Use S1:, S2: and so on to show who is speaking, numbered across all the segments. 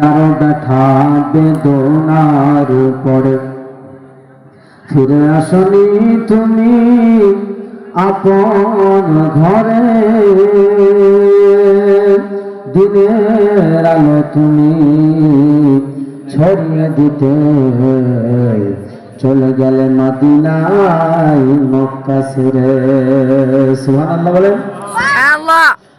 S1: কারও ব্যথা বেদনার পরে ফিরে আসনি তুমি আপন ঘরে। দিনের আলো তুমি ছড়িয়ে দিতে। চলে গেলে মদিনায় মক্কা সিরে সুবহানাল্লাহ বলেন।
S2: আল্লাহ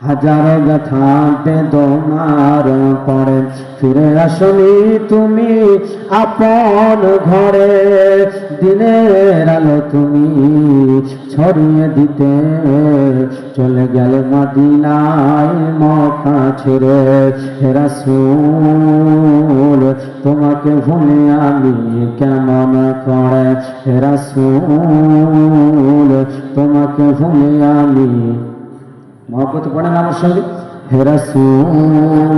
S1: হাজারো ব্যথা বেদনার পরে ফিরে আসনি তুমি আপন ঘরে। দিনের আলো তুমি ছড়িয়ে দিতে চলে গেলে মদিনায় মকা ছেড়ে। হেরাসুল তোমাকে ভুলে আমি কেমন করে? হেরাসুল তোমাকে ভুলে আমি মহব্বত পড়েন আমার সঙ্গে হেরাসুল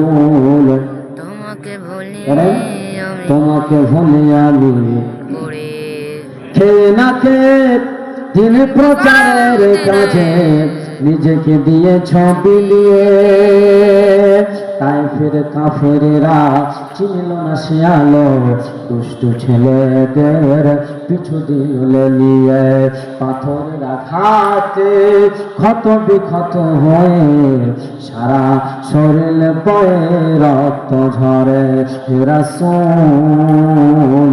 S2: তোমাকে ভুলি
S1: তোমাকে ভুলে আমি
S2: পড়ে।
S1: খেয়ে না খেয়ে দিন প্রচারের কাজে নিজেকে দিয়ে ছবি নিয়ে। তাই ফিরে কাফেরেরা চিনল না শিয়ালো দুষ্টু ছেলেদের পিছু দিল নিয়ে। পাথরের আঘাতে ক্ষত বিক্ষত হয়ে সারা শরীর বয়ে রক্ত ঝরে রাসূল